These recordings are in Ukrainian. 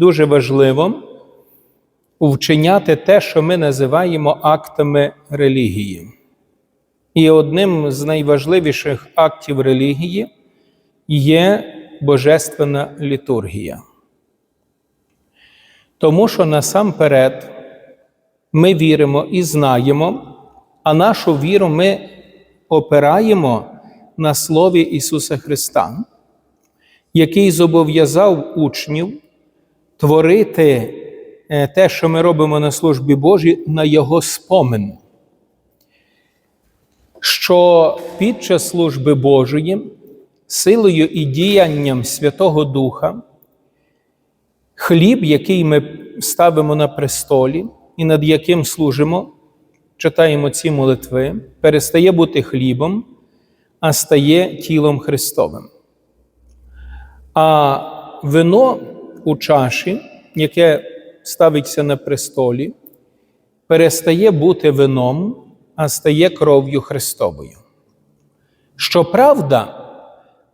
дуже важливо вчиняти те, що ми називаємо актами релігії. І одним з найважливіших актів релігії є Божественна літургія. Тому що насамперед ми віримо і знаємо, а нашу віру ми опираємо на Слові Ісуса Христа, який зобов'язав учнів творити е, те, що ми робимо на службі Божій, на Його спомин. Що під час служби Божої, силою і діянням Святого Духа, хліб, який ми ставимо на престолі і над яким служимо, читаємо ці молитви, перестає бути хлібом, а стає тілом Христовим. А вино у чаші, яке ставиться на престолі, перестає бути вином, а стає кров'ю Христовою. Щоправда,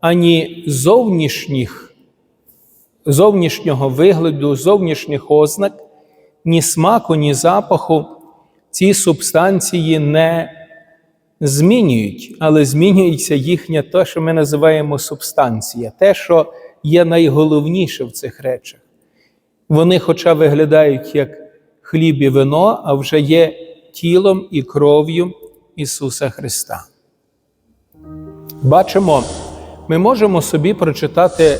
ані зовнішніх, зовнішнього вигляду, зовнішніх ознак, ні смаку, ні запаху ці субстанції не змінюють, але змінюється їхня те, що ми називаємо субстанція, те, що є найголовніше в цих речах. Вони, хоча виглядають як хліб і вино, а вже є тілом і кров'ю Ісуса Христа. Бачимо, ми можемо собі прочитати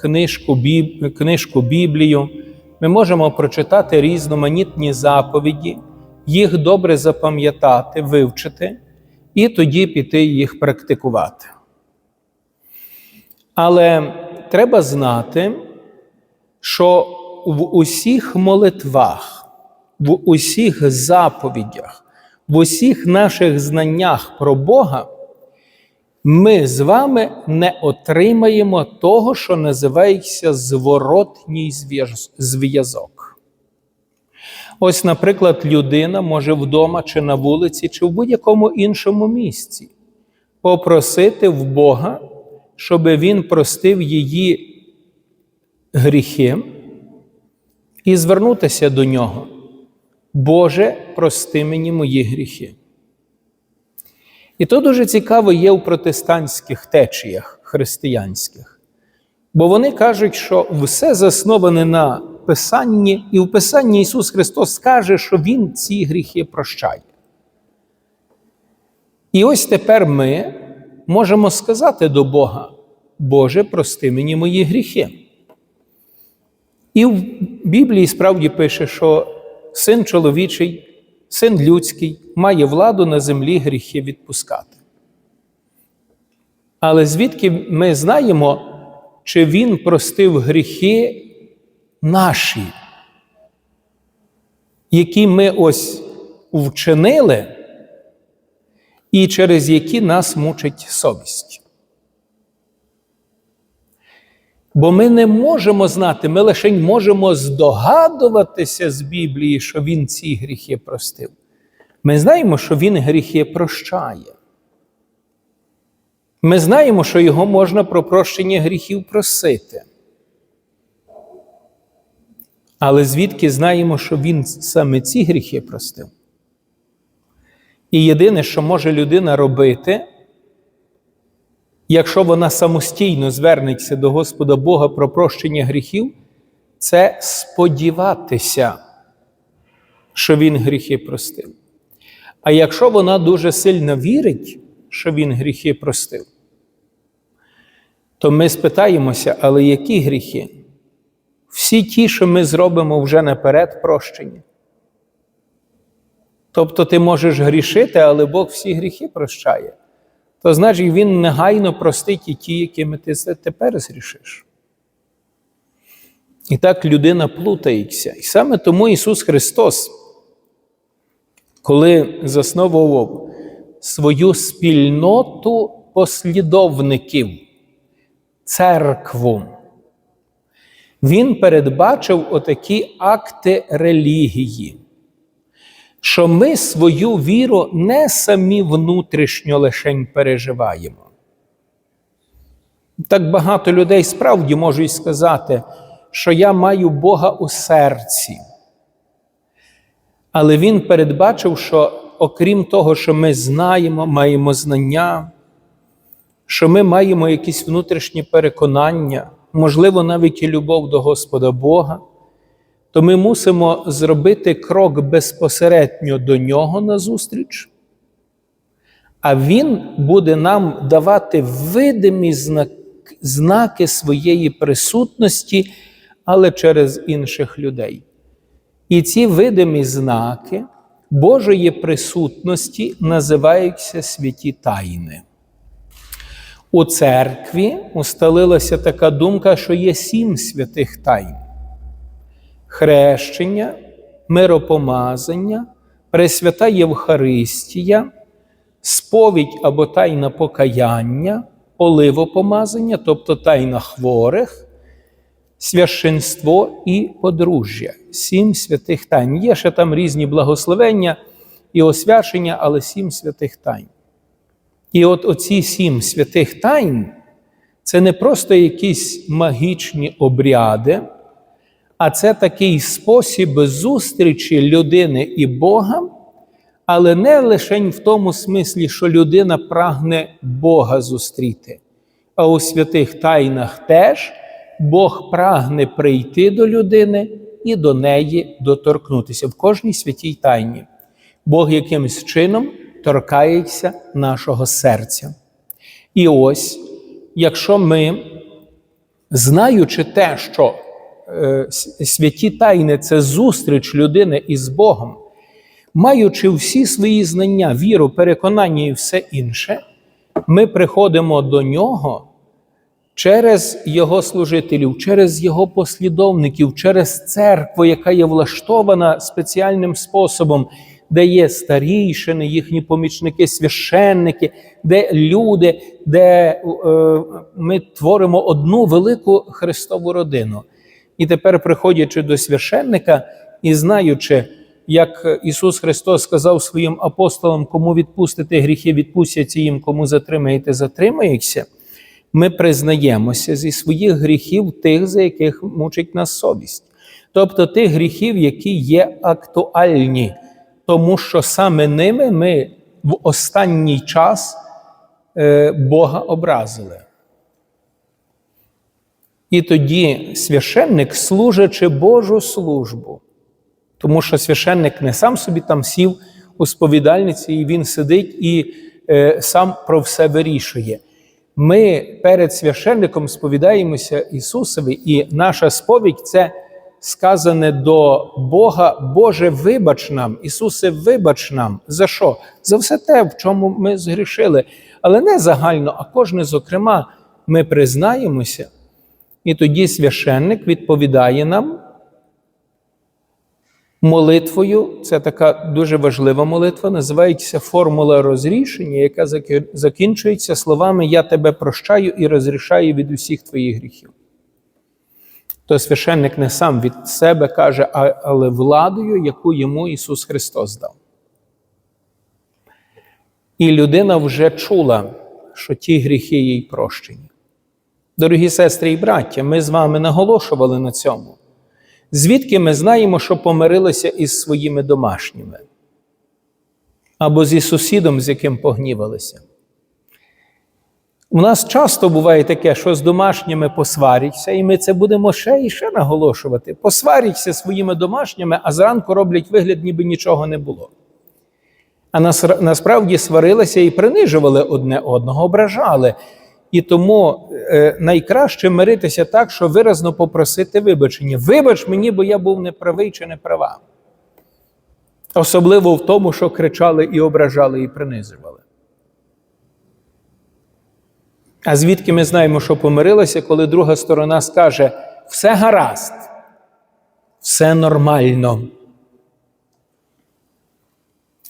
книжку, Біб... книжку Біблію, ми можемо прочитати різноманітні заповіді, їх добре запам'ятати, вивчити і тоді піти їх практикувати. Але треба знати, що в усіх молитвах, в усіх заповідях, в усіх наших знаннях про Бога ми з вами не отримаємо того, що називається зворотній зв'язок. Ось, наприклад, людина може вдома чи на вулиці, чи в будь-якому іншому місці попросити в Бога, щоб Він простив її гріхи і звернутися до нього. Боже, прости мені мої гріхи. І то дуже цікаво є у протестантських течіях християнських. Бо вони кажуть, що все засноване на Писанні, і в Писанні Ісус Христос каже, що Він ці гріхи прощає. І ось тепер ми можемо сказати до Бога, Боже, прости мені мої гріхи. І в Біблії справді пише, що син чоловічий, син людський має владу на землі гріхи відпускати. Але звідки ми знаємо, чи він простив гріхи наші, які ми ось вчинили, і через які нас мучить совість? Бо ми не можемо знати, ми лише можемо здогадуватися з Біблії, що Він ці гріхи простив. Ми знаємо, що Він гріхи прощає. Ми знаємо, що Його можна про прощення гріхів просити. Але звідки знаємо, що Він саме ці гріхи простив? І єдине, що може людина робити, якщо вона самостійно звернеться до Господа Бога про прощення гріхів, це сподіватися, що Він гріхи простив. А якщо вона дуже сильно вірить, що Він гріхи простив, то ми спитаємося, але які гріхи? Всі ті, що ми зробимо вже наперед прощені. Тобто ти можеш грішити, але Бог всі гріхи прощає то значить Він негайно простить і ті, якими ти тепер зрішиш. І так людина плутається. І саме тому Ісус Христос, коли засновував свою спільноту послідовників, церкву, Він передбачив отакі акти релігії що ми свою віру не самі внутрішньо лишень переживаємо. Так багато людей справді можуть сказати, що я маю Бога у серці. Але він передбачив, що окрім того, що ми знаємо, маємо знання, що ми маємо якісь внутрішні переконання, можливо, навіть і любов до Господа Бога, то ми мусимо зробити крок безпосередньо до Нього назустріч, а Він буде нам давати видимі знаки, своєї присутності, але через інших людей. І ці видимі знаки Божої присутності називаються святі тайни. У церкві усталилася така думка, що є сім святих тайн: хрещення, миропомазання, Пресвята Євхаристія, сповідь або тайна покаяння, оливопомазання, тобто тайна хворих, священство і подружжя. Сім святих тайн. Є ще там різні благословення і освячення, але сім святих тайн. І от оці сім святих тайн це не просто якісь магічні обряди, а це такий спосіб зустрічі людини і Бога, але не лише в тому смислі, що людина прагне Бога зустріти, а у святих тайнах теж Бог прагне прийти до людини і до неї доторкнутися в кожній святій тайні. Бог якимось чином торкається нашого серця. І ось, якщо ми, знаючи те, що святі тайни це зустріч людини із Богом, маючи всі свої знання, віру, переконання і все інше, ми приходимо до нього через Його служителів, через Його послідовників, через церкву, яка є влаштована спеціальним способом, де є старійшини, їхні помічники, священники, де люди, де е, ми творимо одну велику Христову родину. І тепер, приходячи до священника і знаючи, як Ісус Христос сказав своїм апостолам, кому відпустити гріхи, відпустяться їм, кому затримаєте, затримаєшся, ми признаємося зі своїх гріхів тих, за яких мучить нас совість. Тобто тих гріхів, які є актуальні, тому що саме ними ми в останній час е, Бога образили. І тоді священник, служачи Божу службу, тому що священник не сам собі там сів у сповідальниці, і він сидить і е, сам про все вирішує. Ми перед священником сповідаємося Ісусові, і наша сповідь це сказане до Бога, Боже, вибач нам, Ісусе, вибач нам. За що? За все те, в чому ми згрішили. Але не загально, а кожне, зокрема, ми признаємося, і тоді священник відповідає нам молитвою. Це така дуже важлива молитва, називається формула розрішення, яка закінчується словами Я тебе прощаю і розрішаю від усіх твоїх гріхів. То священник не сам від себе каже, але владою, яку йому Ісус Христос дав. І людина вже чула, що ті гріхи їй прощені. Дорогі сестри і браття, ми з вами наголошували на цьому. Звідки ми знаємо, що помирилися із своїми домашніми? Або зі сусідом, з яким погнівалися. У нас часто буває таке, що з домашніми посваряться, і ми це будемо ще і ще наголошувати. Посваряться своїми домашніми, а зранку роблять вигляд, ніби нічого не було. А насправді сварилися і принижували одне одного, ображали. І тому е, найкраще миритися так, що виразно попросити вибачення. Вибач мені, бо я був неправий чи не права. Особливо в тому, що кричали і ображали, і принизували. А звідки ми знаємо, що помирилися, коли друга сторона скаже: все гаразд, все нормально.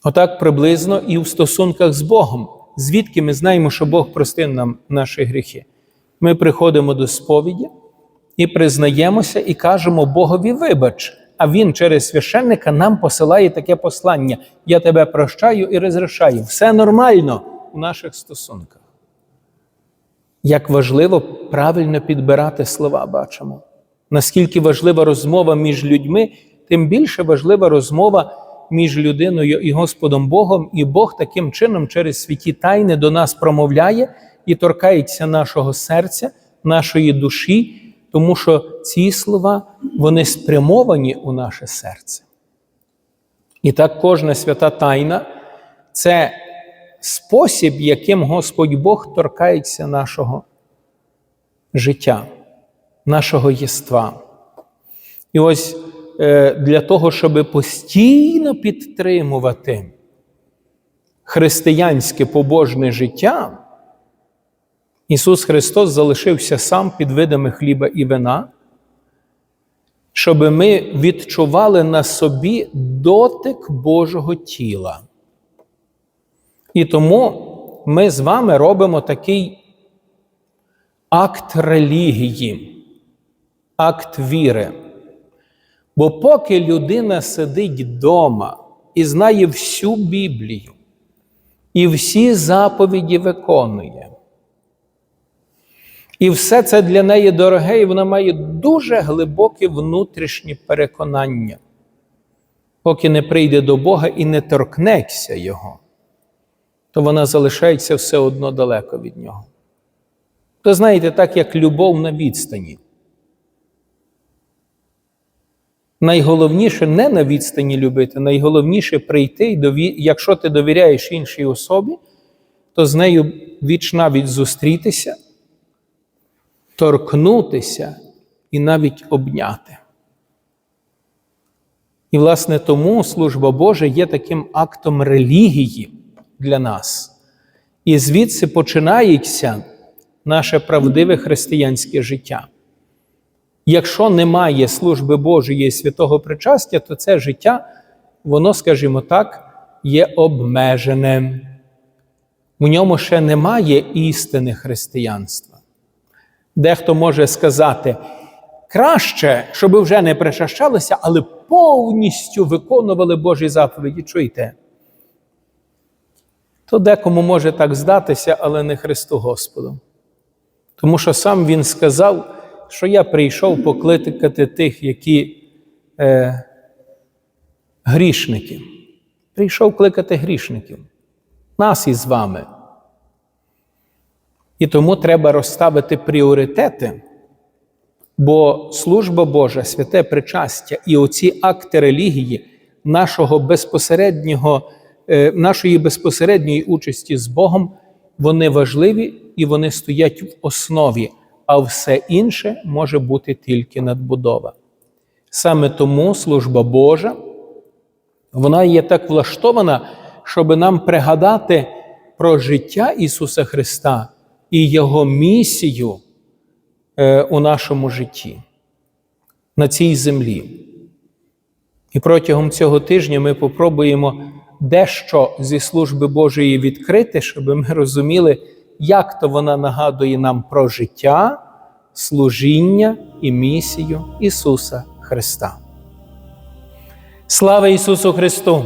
Отак приблизно і в стосунках з Богом. Звідки ми знаємо, що Бог простив нам наші гріхи? Ми приходимо до сповіді і признаємося, і кажемо Богові вибач. А Він через священника нам посилає таке послання: Я тебе прощаю і розрішаю. Все нормально у наших стосунках. Як важливо правильно підбирати слова, бачимо. наскільки важлива розмова між людьми, тим більше важлива розмова між людиною і Господом Богом, і Бог таким чином через святі тайни до нас промовляє і торкається нашого серця, нашої душі, тому що ці слова вони спрямовані у наше серце. І так кожна свята тайна це спосіб, яким Господь Бог торкається нашого життя, нашого єства. І ось для того, щоб постійно підтримувати християнське побожне життя, Ісус Христос залишився сам під видами хліба і вина, щоб ми відчували на собі дотик Божого тіла. І тому ми з вами робимо такий акт релігії, акт віри. Бо поки людина сидить вдома і знає всю Біблію, і всі заповіді виконує, і все це для неї дороге, і вона має дуже глибоке внутрішнє переконання, поки не прийде до Бога і не торкнеться Його, то вона залишається все одно далеко від Нього. То знаєте, так як любов на відстані. Найголовніше не на відстані любити, найголовніше прийти, і дові... якщо ти довіряєш іншій особі, то з нею віч навіть зустрітися, торкнутися і навіть обняти. І, власне, тому служба Божа є таким актом релігії для нас. І звідси починається наше правдиве християнське життя. Якщо немає служби Божої і святого причастя, то це життя, воно, скажімо так, є обмеженим. У ньому ще немає істини християнства. Дехто може сказати, краще, щоб вже не причащалися, але повністю виконували Божі заповіді. Чуєте? То декому може так здатися, але не Христу Господу. Тому що сам Він сказав, що я прийшов покликати тих, які е, грішники. Прийшов кликати грішників, нас із вами. І тому треба розставити пріоритети, бо служба Божа, святе причастя і оці акти релігії нашого безпосереднього, е, нашої безпосередньої участі з Богом, вони важливі і вони стоять в основі, а все інше може бути тільки надбудова. Саме тому служба Божа, вона є так влаштована, щоб нам пригадати про життя Ісуса Христа і Його місію е, у нашому житті на цій землі. І протягом цього тижня ми попробуємо дещо зі служби Божої відкрити, щоб ми розуміли, як то вона нагадує нам про життя, служіння і місію Ісуса Христа. Слава Ісусу Христу!